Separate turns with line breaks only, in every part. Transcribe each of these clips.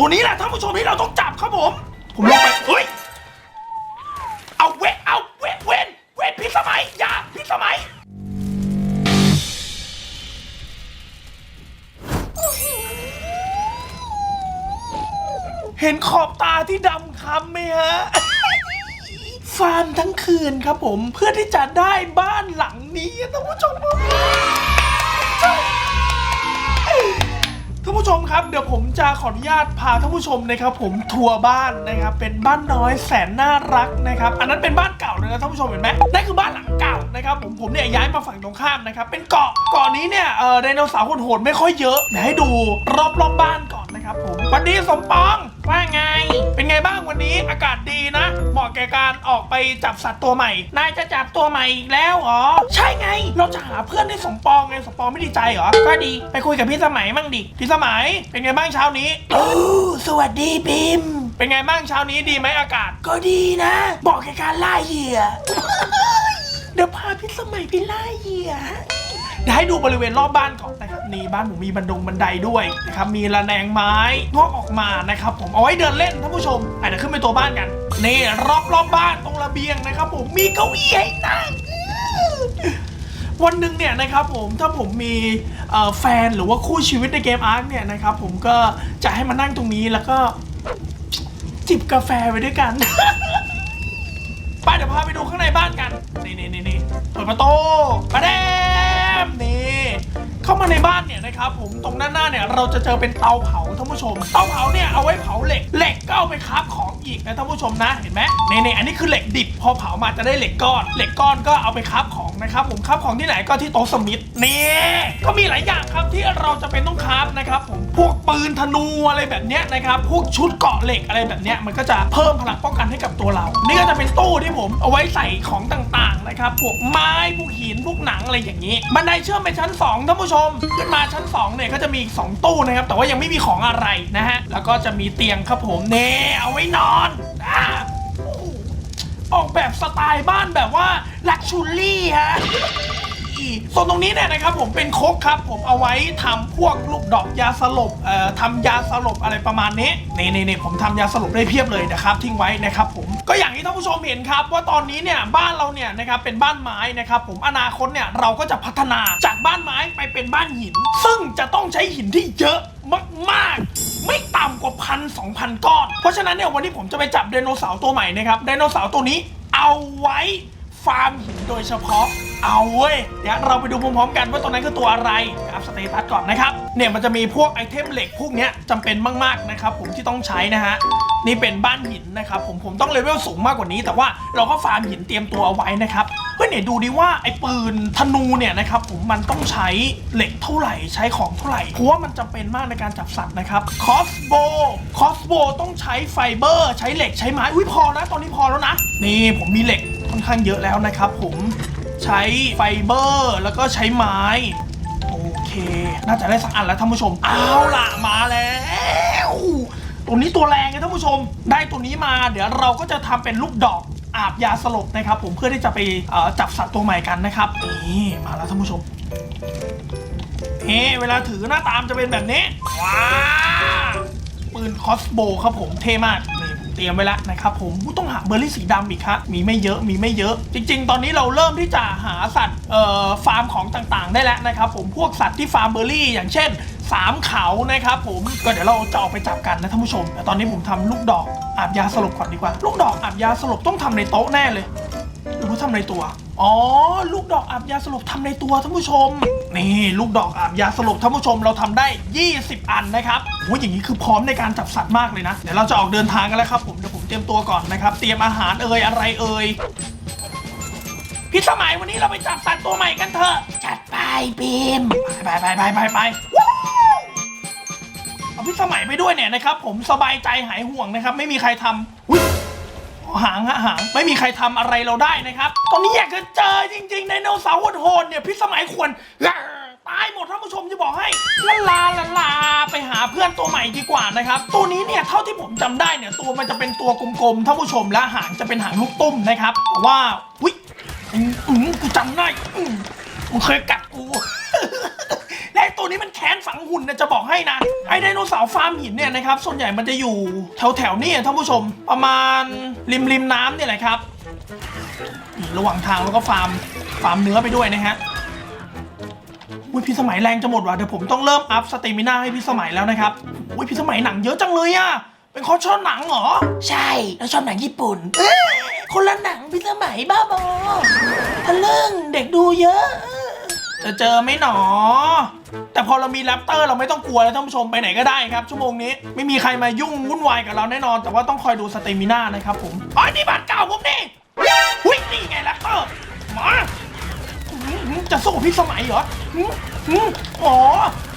ตัวนี้แหละท่านผู้ชมที่เราต้องจับครับผม ผมลงไปเฮ้ยเอาเวทเอาเวทเวนเวนพิสมัยอย่าพิสมัยเห็นขอบตาที่ดำคล้ำไหมฮะ ฟาร์มทั้งคืนครับผมเพื่อที่จะได้บ้านหลังนี้ท่านผู้ชม ผู้ชมครับเดี๋ยวผมจะขออนุญาตพาท่านผู้ชมนะครับ ผมทัวร์บ้านนะครับเป็นบ้านน้อยแสนน่ารักนะครับ อันนั้นเป็นบ้านเก่าเลยนะท่านผู้ชมเห็นไหมนั่นคือบ้านหลังเก่านะครับ ผมผมเนี่ยย้ายมาฝั่งตรงข้ามนะครับเป็นเกาะเกาะนี้เนี่ยเออไดโนเสาร์โหดๆไม่ค่อยเยอะเดี๋ยวให้ดูรอบๆบบ้านก่อนนะครับผมวันนี้สมปอง ว่าไง เป็นไงบ้างวันนี้อากาศดีนะ เหมาะแก่การออกไปจับสัตว์ตัวใหม่ นายจะจับตัวใหม่อีกแล้วเหรอ ใช่ไง เราจะหาเพื่อนให้สมปองไงสมปองไม่ดีใจเหรอ ก็ดี ไปคุยกับพี่สมัยมั่งดิ พี่สมัย เป็นไงบ้างเช้านี้โอ้สวัสดีปิม เป็นไงบ้างเช้านี้ดีไหมอากาศ ก็ดีนะเหมาะแก่การล่าเหยื่อ เดี๋ยวพาพี่สมัยไปล่าเหยื่อเดี๋ยวให้ดูบริเวณรอบบ้านก่อนนะครับนี่บ้านผมมีบันดงบันไดด้วยนะครับมีระแนงไม้งอกออกมานะครับผมเอาไว้เดินเล่นท่านผู้ชมอะเดี๋ยวขึ้นไปตัวบ้านกันนี่รอบรอบบ้านตรงระเบียงนะครับผมมีเก้าอี้ให้นั่งวันหนึ่งเนี่ยนะครับผมถ้าผมมีแฟนหรือว่าคู่ชีวิตในเกมอาร์คเนี่ยนะครับผมก็จะให้มานั่งตรงนี้แล้วก็จิบกาแฟไปด้วยกันไปเดี๋ยวพาไปดูข้างในบ้านกัน นี่นี่นี่เปิดประตูประเด มนี่เข้ามาในบ้านเนี่ยนะครับผมตรงด้านหน้าเนี่ยเราจะเจอเป็นเตาเผาท่านผู้ชม เตาเผาเนี่ยเอาไว้เผาเหล็กเหล็กก็เอาไปคราฟของอีกนะท่านผู้ชมนะเห็นไหมในในอันนี้คือเหล็กดิบพอเผามาจะได้เหล็กก้อน เหล็กก้อนก็เอาไปคราฟของ นะครับผมคราฟของที่ไหนก็ที่โต๊ะสมิธนี่ก็มีหลายอย่างครับที่เราจะเป็นต้องคราฟนะครับผมพวกปืนธนูอะไรแบบเนี้ยนะครับพวกชุดเกาะเหล็กอะไรแบบเนี้ยมันก็จะเพิ่มพลังป้องกันให้กับตัวเรา นี่ก็จะเป็นตู้ที่ผมเอาไว้ใส่ของต่างๆนะครับพวกไม้พวกหินพวกหนังอะไรอย่างนี้บันไดเชื่อมไปชั้น2ท่านผู้ชม ขึ้นมาชั้น2เนี่ยก็จะมีอีกสองตู้นะครับแต่ว่ายังไม่มีของอะไรนะฮะแล้วก็จะมีเตียงครับผมเน่เอาไว้นอนอ่าออกแบบสไตล์บ้านแบบว่า ลักชูรี่ฮะส่วนตรงนี้เนี่ยนะครับผมเป็นโคกครับ ผมเอาไว้ทำพวกลูกดอกยาสลบเอ่อทำยาสลบอะไรประมาณนี้นี่นี่นี่ผมทำยาสลบได้เพียบเลยนะครับ ทิ้งไว้นะครับผมก็อย่างที่ท่านผู้ชมเห็นครับ ว่าตอนนี้เนี่ยบ้านเราเนี่ยนะครับเป็นบ้านไม้นะครับผมอนาคตเนี่ยเราก็จะพัฒนาจากบ้านไม้ไปเป็นบ้านหิน ซึ่งจะต้องใช้หินที่เยอะมากๆ ไม่ต่ำกว่าพันสองพันก้อน เพราะฉะนั้นเนี่ยวันนี้ผมจะไปจับไดโนเสาร์ตัวใหม่นะครับไดโนเสาร์ตัวนี้เอาไว้ ฟาร์มหินโดยเฉพาะ เอาเว้ย เดี๋ยวเราไปดูพร้อมๆกันว่าตัวนั้นคือตัวอะไรอัพสเตตัสก่อนนะครับ เนี่ยมันจะมีพวกไอเทมเหล็กพวกเนี้ยจำเป็นมากๆนะครับผมที่ต้องใช้นะฮะ นี่เป็นบ้านหินนะครับผมผมต้องเลเวลสูงมากกว่านี้ แต่ว่าเราก็ฟาร์มหินเตรียมตัวเอาไว้นะครับ เฮ้ยเนี่ยดูดิว่าไอ้ปืนธนูเนี่ยนะครับผมมันต้องใช้เหล็กเท่าไหร่ใช้ของเท่าไหร่เพราะว่ามันจำเป็นมากในการจับสัตว์นะครับคอสโบคอสโบต้องใช้ไฟเบอร์ ใช้เหล็กใช้ไม้อุ้ยพอนะตอนนี้พอแล้วนะนี่ผมมีเหล็ก อนข้างเยอะแล้วนะครับผมใช้ไฟเบอร์แล้วก็ใช้ไม้ โอเค น่าจะได้สักอันแล้วท่านผู้ชมเอาล่ะมาแล้วตัวนี้ตัวแรงไงท่านผู้ชม ได้ตัวนี้มาเดี๋ยวเราก็จะทำเป็นลูกดอกอาบยาสลบนะครับ ผมเพื่อที่จะไปจับสัตว์ตัวใหม่กันนะครับนี่มาแล้วท่านผู้ชมนี่เวลาถือหน้าตามจะเป็นแบบนี้ว้าปืนคอสโบครับผมเท่มากนี เตรียมไว้แล้วนะครับผมต้องหาเบอร์รี่สีดำอีกครับมีไม่เยอะมีไม่เยอะ จริง ๆ ตอนนี้เราเริ่มที่จะหาสัตว์ฟาร์มของต่างๆ ได้แล้วนะครับผมพวกสัตว์ที่ฟาร์มเบอร์รี่ อย่างเช่นสามเขานะครับผมก็เดี๋ยวเราจะออกไปจับกันนะท่านผู้ชม แต่ตอนนี้ผมทำลูกดอกอาบยาสลบก่อนดีกว่า ลูกดอกอาบยาสลบต้องทำในโต๊ะแน่เลยหรือว่าทำในตัว อ๋อ ลูกดอกอาบยาสลบทำในตัวท่านผู้ชม นี่ลูกดอกอาบยาสลบท่านผู้ชมเราทำได้ 20 อันนะครับโอ้ยอย่างนี้คือพร้อมในการจับสัตว์มากเลยนะ เดี๋ยวเราจะออกเดินทางกันแล้วครับผมเดี๋ยวผมเตรียมตัวก่อนนะครับ เตรียมอาหารเอ่ยอะไรเอ่ยพี่สมัยวันนี้เราไปจับสัตว์ตัวใหม่กันเถอะ จัดไปบีมไปไปไปไปไปว้าวเอาพี่สมัยไปด้วยเนี่ยนะครับ ผมสบายใจหายห่วงนะครับ ไม่มีใครทำ หางฮะหางไม่มีใครทำอะไรเราได้นะครับตอนนี้อยากจะเจอจริงๆในโนเสาร์โหดๆเนี่ยพี่สมัยควรตายหมดท่านผู้ชมจะบอกให้ลาลาลาลาไปหาเพื่อนตัวใหม่ดีกว่านะครับ ตัวนี้เนี่ยเท่าที่ผมจำได้เนี่ยตัวมันจะเป็นตัวกลมๆท่านผู้ชมและหางจะเป็นหางลูกตุ้มนะครับแต่ว่าวิอืมอืมกูจำได้อืมมึงเคยกัดกู และตัวนี้มันแค้นฝังหุ่นนะจะบอกให้นะ ไอ้ไดโนเสาร์ฟาร์มหินเนี่ยนะครับ ส่วนใหญ่มันจะอยู่แถวแถวๆนี่ท่านผู้ชม ประมาณริมริมน้ำเนี่ยแหละครับนี่ระหว่างทางแล้วก็ฟาร์มฟาร์มเนื้อไปด้วยนะฮะอุ้ยพี่สมัยแรงจะหมดว่ะเดี๋ยวผมต้องเริ่มอัพสเตมินาให้พี่สมัยแล้วนะครับอุ้ยพี่สมัยหนังเยอะจังเลยอะเป็นคนชอบหนังเหรอ
ใช่แล้วชอบหนังญี่ปุ่นเอ้ยคนละหนังพี่สมัยบ้าบอทะลึ่งเด็กดูเยอะ
จะเจอไหมหนอ แต่พอเรามีแรปเตอร์เราไม่ต้องกลัวแล้วท่านผู้ชมไปไหนก็ได้ครับ ชั่วโมงนี้ไม่มีใครมายุ่งวุ่นวายกับเราแน่นอน แต่ว่าต้องคอยดูสเตมิน่านะครับผมอ๋อนี่บ้านเก่าผมนี่หุ้ยนี่ไงแรปเตอร์มาอื้อหือจะสู้พี่สมัยเหรอหือหืออ๋อ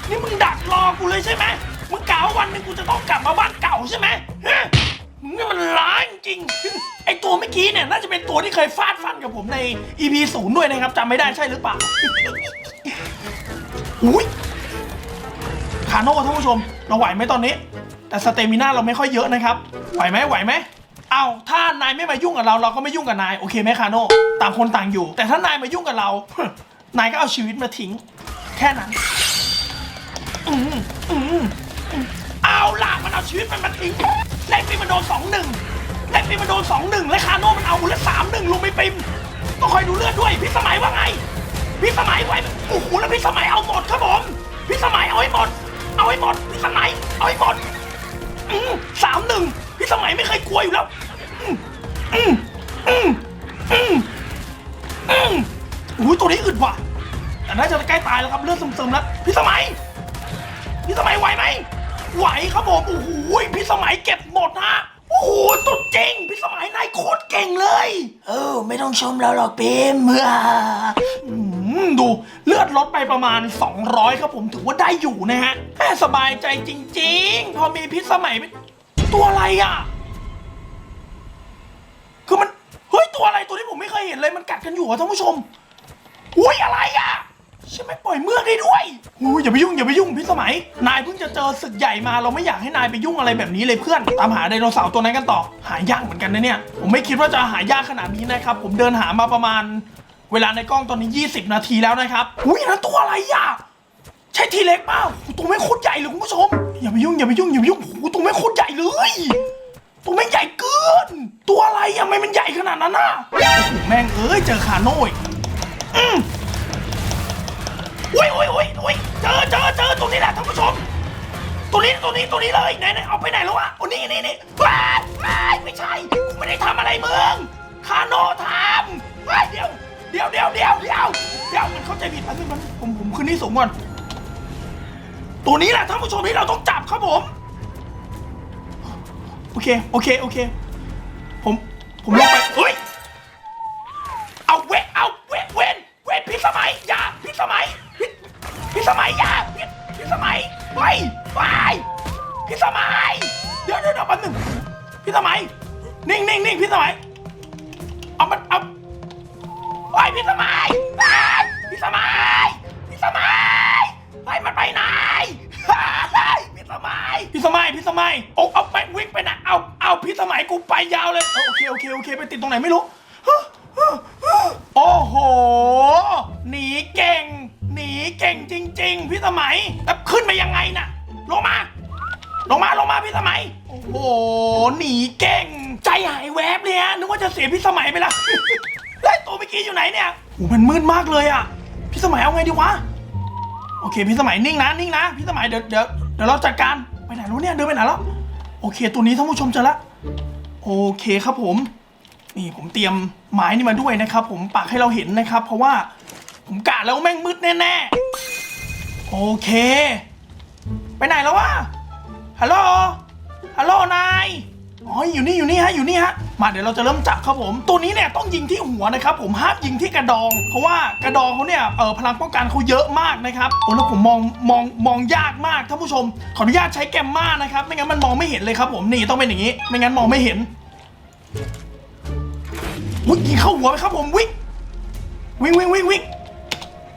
นี่มึงดักรอกูเลยใช่ไหมมึงกล่าวว่าวันหนึงกูจะต้องกลับมาบ้านเก่าใช่ไหมฮะมึงนี่มันร้ายจริง ไอตัวเมื่อกี้เนี่ยน่าจะเป็นตัวที่เคยฟาดฟันกับผมใน EP ศูนย์ด้วยนะครับจำไม่ได้ใช่หรือเปล่า อุ้ยคาโน่ท่านผู้ชม เราไหวไหมตอนนี้ แต่สเตมิน่าเราไม่ค่อยเยอะนะครับ ไหวไหมไหวไหมเอาถ้านายไม่มายุ่งกับเราเราก็ไม่ยุ่งกับนายโอเคไหมคาโน่ต่างคนต่างอยู่ แต่ถ้านายมายุ่งกับเรา นายก็เอาชีวิตมาทิ้ง แค่นั้นอืมอืมเอาล่ะมันเอาชีวิตมันมาทิ้งไล่ปีมันโดนสองหนึ่งไล่ปีมันโดนสองหนึ่งและคาโน่มันเอาแล้วสามหนึ่งลุงไม่ปิมต้องคอยดูเลือดด้วยพี่สมัยว่าไง พี่สมัยไวไหมโอ้โหแล้วพี่สมัยเอาหมดครับผมพี่สมัยเอาให้หมด เอาให้หมดพี่สมัยเอาให้หมดอืมสามหนึ่งพี่สมัยไม่เคยกลัวอยู่แล้วอืมอืมอืมอืมอืมโอ้โหตัวนี้อึดว่ะแต่น่าจะใกล้ตายแล้วครับเลือดซึมๆแล้วพี่สมัย พี่สมัยไหวไหมไหวครับผมโอ้โหพี่สมัยเก็บหมดฮะ โอ้โหสุดจริงพี่สมัยนายโคตรเก่งเลย
เออ ไม่ต้องชมเราหรอกเปมเมื่อ
อืมดูเลือดลดไปประมาณ 200 ครับผมถือว่าได้อยู่นะฮะแม่สบายใจจริง ๆ พอมีพิษสมัยเป็นตัวอะไรอะ คือมัน เฮ้ย ตัวอะไรตัวที่ผมไม่เคยเห็นเลยมันกัดกันอยู่อะท่านผู้ชม อุ้ยอะไรอะ ใช่ไหมปล่อยเมือกได้ด้วยอุ้ยอย่าไปยุ่งอย่าไปยุ่งพิษสมัย นายเพิ่งจะเจอศึกใหญ่มาเราไม่อยากให้นายไปยุ่งอะไรแบบนี้เลยเพื่อน ตามหาไดโนเสาร์ตัวนั้นกันต่อ หายากเหมือนกันนะเนี่ย ผมไม่คิดว่าจะหายากขนาดนี้นะครับ ผมเดินหามาประมาณ เวลาในกล้องตอนนี้ 20 นาทีแล้วนะครับ อุ้ยนั่นตัวอะไรอะใช่ทีเล็กเปล่าโอ้โหตัวไม่งโคตรใหญ่เลยคุณผู้ชม อย่าไปยุ่งอย่าไปยุ่งอย่าไปยุ่งโอ้โหตัวไม่งโคตรใหญ่เลยตัวไม่งใหญ่เกิน ตัวอะไรอะทำไมมันใหญ่ขนาดนั้นน่ะโอ้โหแม่งเอ้ยเจอคาโน่อีก อุ้ยอุ้ยอุ้ยอุ้ยเจอเจอเจอตัวนี้แหละท่านผู้ชมตัวนี้ตัวนี้ตัวนี้เลยไหนไหนเอาไปไหนแล้ววะโอ้นี่นี่นี่ว้ายว้ายไม่ใช่กูไม่ได้ทำอะไรมึงคาโน่ทำว้ายเดี๋ยวเดี๋ยวเดี๋ยวเดี๋ยวเดี๋ยวเดี๋ยวมันเข้าใจผิดมันมันผมผมขึ้นที่สูงก่อนตัวนี้แหละท่านผู้ชมที่เราต้องจับครับผม โอเคโอเคโอเค ผมผมลงไปเฮ้ย ไปติดตรงไหนไม่รู้ โอ้โห หนีเก่ง หนีเก่งจริง ๆ พี่สมัยแล้วขึ้นมายังไงน่ะ ลงมา ลงมา ลงมาพี่สมัย โอ้โห หนีเก่ง ใจหายแวบเลยฮะ นึกว่าจะเสียพี่สมัยไปละ แล้วไอ้ตัวเมื่อกี้อยู่ไหนเนี่ยโอ้มันมืดมากเลยอะ พี่สมัยเอาไงดีวะ โอเค พี่สมัยนิ่งนะ นิ่งนะ พี่สมัยเดี๋ยวเดี๋ยวเดี๋ยวเราจัดการ ไปไหนแล้วเนี่ย เดินไปไหนแล้ว โอเค ตัวนี้ท่านผู้ชมเจอละ โอเคครับผม นี่ผมเตรียมไม้นี่มาด้วยนะครับ ผมปักให้เราเห็นนะครับ เพราะว่าผมกะแล้วแม่งมืดแน่ๆ โอเค ไปไหนแล้ววะฮัลโหลฮัลโหลนายอ๋ออยู่นี่อยู่นี่ฮะอยู่นี่ฮะมาเดี๋ยวเราจะเริ่มจับครับผม ตัวนี้เนี่ยต้องยิงที่หัวนะครับ ผมห้ามยิงที่กระดอง เพราะว่ากระดองเขาเนี่ยเออพลังป้องกันเขาเยอะมากนะครับโอ้แล้วผมมองมองมองยากมากท่านผู้ชมขออนุญาตใช้แกมมานะครับ ไม่งั้นมันมองไม่เห็นเลยครับผมนี่ต้องเป็นอย่างนี้ ไม่งั้นมองไม่เห็น วิ่งยิงเข้าหัวไปครับผมวิ่งวิ่งวิ่งวิ่งวิ่ง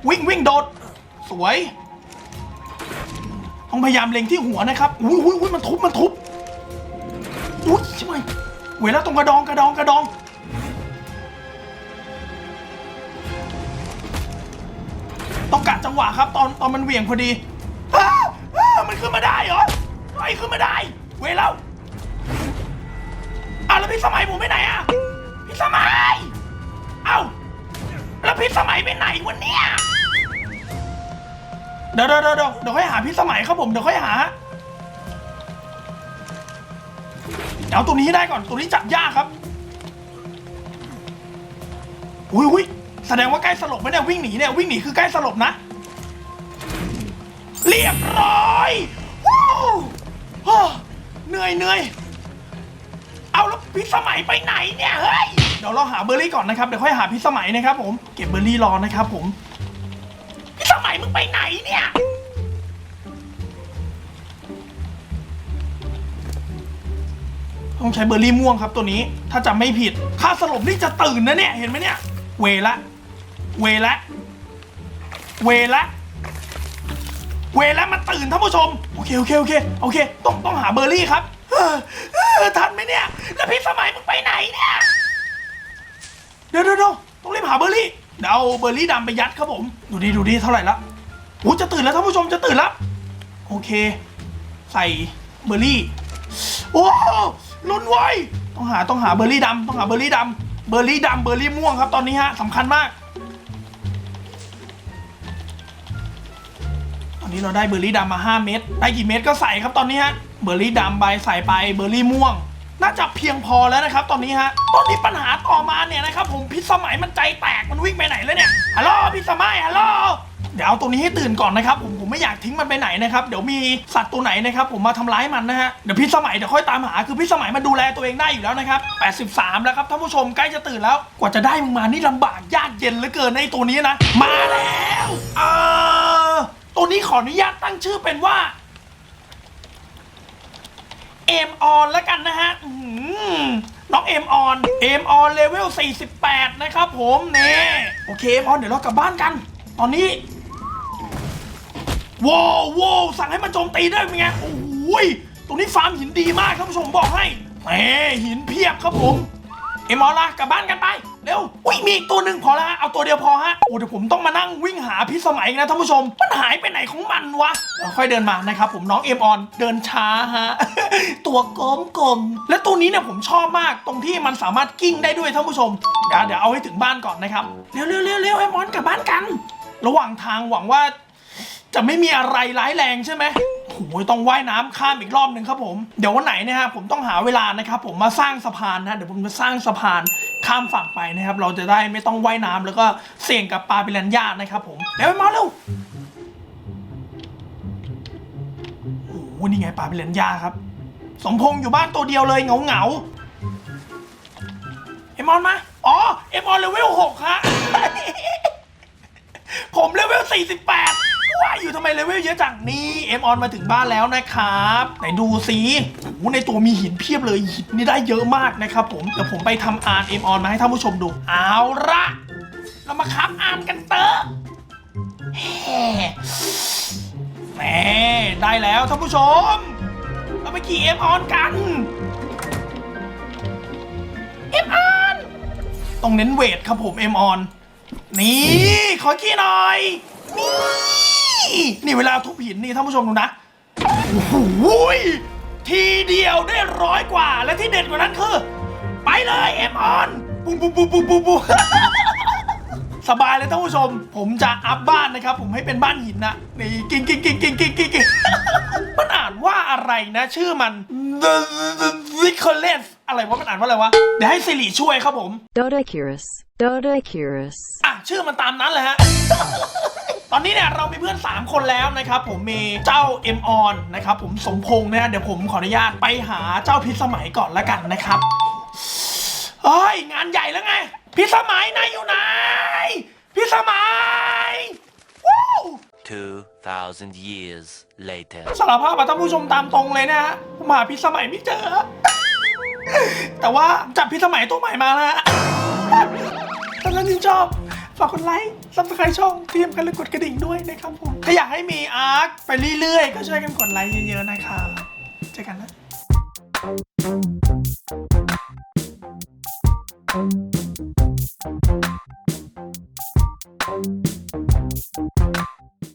วิ่งวิ่งโดด สวย ต้องพยายามเล็งที่หัวนะครับอุ้ยอุ้ยอุ้ยมันทุบมันทุบอุ้ยใช่ไหมเวลาตรงกระดองกระดองกระดองต้องกะจังหวะครับ ตอนตอนมันเหวี่ยงพอดีมันขึ้นมาได้เหรอไอ้ขึ้นมาได้ เว้ยแล้วอ้าวแล้วพี่สมัยผมไปไหนอะ พี่สมัย เอ้า แล้วพี่สมัยไปไหนวันเนี้ยเดี๋ยวเดี๋ยวเดี๋ยวเดี๋ยวเดี๋ยวค่อยหาพี่สมัยครับผมเดี๋ยวค่อยหาเดี๋ยวเอาตัวนี้ให้ได้ก่อนตัวนี้จับยากครับ อุ้ยอุ้ยแสดงว่าใกล้สลบไหมเนี่ยวิ่งหนีเนี่ยวิ่งหนีคือใกล้สลบนะ เรียบร้อยวู้ฮ่าเหนื่อยเหนื่อยเอาแล้วพี่สมัยไปไหนเนี่ยเฮ้ย ดี๋ยวเราหาเบอร์รี่ก่อนนะครับ เดี๋ยวค่อยหาพี่สมัยนะครับผม เก็บเบอร์รี่รอนะครับผมพี่สมัยมึงไปไหนเนี่ย ต้องใช้เบอร์รี่ม่วงครับตัวนี้ ถ้าจำไม่ผิด ค่าสลบนี่จะตื่นนะเนี่ย เห็นไหมเนี่ย เวละ เวละ เวละเวละมันตื่นท่านผู้ชม โอเค โอเค โอเค โอเค ต้องต้องหาเบอร์รี่ครับทันไหมเนี่ย แล้วพี่สมัยมึงไปไหนเนี่ย ดี๋ยวเดี๋ยวเดี๋ยวต้องรีบหาเบอร์รี่เดี๋ยวเอาเบอร์รี่ดำไปยัดครับผม ดูดีดูดีเท่าไหร่ละโอ้จะตื่นแล้วท่านผู้ชมจะตื่นแล้ว โอเค ใส่เบอร์รี่ โอ้ลุ้นไว้ต้องหาต้องหาเบอร์รี่ดำต้องหาเบอร์รี่ดำเบอร์รี่ดำเบอร์รี่ม่วงครับตอนนี้ฮะสำคัญมาก ตอนนี้เราได้เบอร์รี่ดำมา 5 เม็ดได้กี่เม็ดก็ใส่ครับตอนนี้ฮะเบอร์รี่ดำใบใส่ไปเบอร์รี่ม่วง น่าจะเพียงพอแล้วนะครับ ตอนนี้ฮะตอนนี้ปัญหาต่อมาเนี่ยนะครับผมพิษสมัยมันใจแตกมันวิ่งไปไหนแล้วเนี่ยฮัลโหลพิษสมัยฮัลโหลเดี๋ยวเอาตัวนี้ให้ตื่นก่อนนะครับผมผมไม่อยากทิ้งมันไปไหนนะครับเดี๋ยวมีสัตว์ตัวไหนนะครับผมมาทำร้ายมันนะฮะเดี๋ยวพี่สมัยเดี๋ยวค่อยตามหาคือพี่สมัยมันดูแลตัวเองได้อยู่แล้วนะครับ 83 แล้วครับท่านผู้ชมใกล้จะตื่นแล้วกว่าจะได้มึงมานี่ลำบากยากเย็นเหลือเกินในตัวนี้นะ มาแล้วเออตัวนี้ขออนุญาตตั้งชื่อเป็นว่า เอมออนแล้วกันนะฮะน้องเอมออน เอมออนเลเวล 48 นะครับผมนี่โอเคเอมออนเดี๋ยวเรากลับบ้านกัน ตอนนี้ว้าวว้าวสั่งให้มันโจมตีได้เป็นไงโอ้ยตรงนี้ฟาร์มหินดีมากครับผู้ชมบอกให้แหมหินเพียบครับผม เอ็มอลล่ะกลับบ้านกันไป เร็ว อุ้ยมีอีกตัวหนึ่งพอแล้วฮะเอาตัวเดียวพอฮะโอ้เดี๋ยวผมต้องมานั่งวิ่งหาพิสมัยนะท่านผู้ชม มันหายไปไหนของมันวะเราค่อยเดินมานะครับผมน้องเอมออนเดินช้าฮะ ตัวกลมกลมๆและตัวนี้เนี่ยผมชอบมากตรงที่มันสามารถกิ้งได้ด้วยท่านผู้ชมเดี๋ยวเดี๋ยวเอาให้ถึงบ้านก่อนนะครับ เร็วเร็วเร็วเร็วเอมออนกลับบ้านกัน ระหว่างทางหวังว่า จะไม่มีอะไรร้ายแรงใช่ไหมโอ้ยต้องว่ายน้ำข้ามอีกรอบหนึ่งครับผม เดี๋ยววันไหนนะฮะผมต้องหาเวลานะครับผมมาสร้างสะพานนะเดี๋ยวผมจะสร้างสะพานข้ามฝั่งไปนะครับ เราจะได้ไม่ต้องว่ายน้ำแล้วก็เสี่ยงกับปลาปิรันย่านะครับผมเดี๋ยวไปมาเร็วโอ้โหนี่ไงปลาปิรันย่าครับ สมพงษ์อยู่บ้านตัวเดียวเลยเหงาเหงาเอมอนมา อ๋อ เอมอนเลเวลหกฮะผมเลเวล48ก็ ว่าอยู่ทำไมเลเวลเยอะจังนี่เอ็มออนมาถึงบ้านแล้วนะครับไหนดูสิโอ้โหในตัวมีหินเพียบเลยหินนี่ได้เยอะมากนะครับผมเดี๋ยวผมไปทำอาร์เอ็มออนมาให้ท่านผู้ชมดู เอาละเรามาคับอาร์กันเตอะแฮ่แหมได้แล้วท่านผู้ชม เราไปขี่เอ็มออนกันเอ็มออนต้องเน้นเวทครับผมเอ็มออนนี่ขอขี้หน่อยนี่ นี่เวลาทุบหินนี่ท่านผู้ชมดูนะโอ้โหยทีเดียวได้ร้อยกว่าและที่เด็ดกว่านั้นคือ ไปเลยเอ็มออนปุ้งปุ้งปุ้งปุ้งปุ้งปุ้งสบายเลยท่านผู้ชม ผมจะอัพบ้านนะครับ ผมให้เป็นบ้านหินนะนี่กิ่งกิ่งกิ่งกิ่งกิ่งกิ่งกิ่งมันอ่านว่าอะไรนะ ชื่อมัน The v i c o l e s อะไรวะมันอ่านว่าอะไรวะ เดี๋ยวให้สิริช่วยครับผม
Dodecurus. Dodecurus.
อะชื่อมันตามนั้นเลยฮะ ตอนนี้เนี่ยเรามีเพื่อน 3 คนแล้วนะครับผมมีเจ้าเอ็มออนนะครับผมสมพงษ์นะฮะเดี๋ยวผมขออนุญาตไปหาเจ้าพิษสมัยก่อนแล้วกันนะครับเฮ้ยงานใหญ่แล้วไง พิษสมัยนายอยู่ไหนพิษสมัยวู้
2,000 years later.
สารภาพกับท่านผู้ชมตามตรงเลยนะฮะผมหาพิษสมัยไม่เจอ แต่ว่าจับพิษสมัยตัวใหม่มาแล้วฮะถ้าท่านชื่นชอบ ฝากกดไลค์ซับสไครต์ช่องเตรียมกันและกดกระดิ่งด้วยนะครับผมถ้าอยากให้มีอาร์คไปเรื่อยๆ ก็ช่วยกันกดไลค์เยอะๆนะครับเจอกันนะ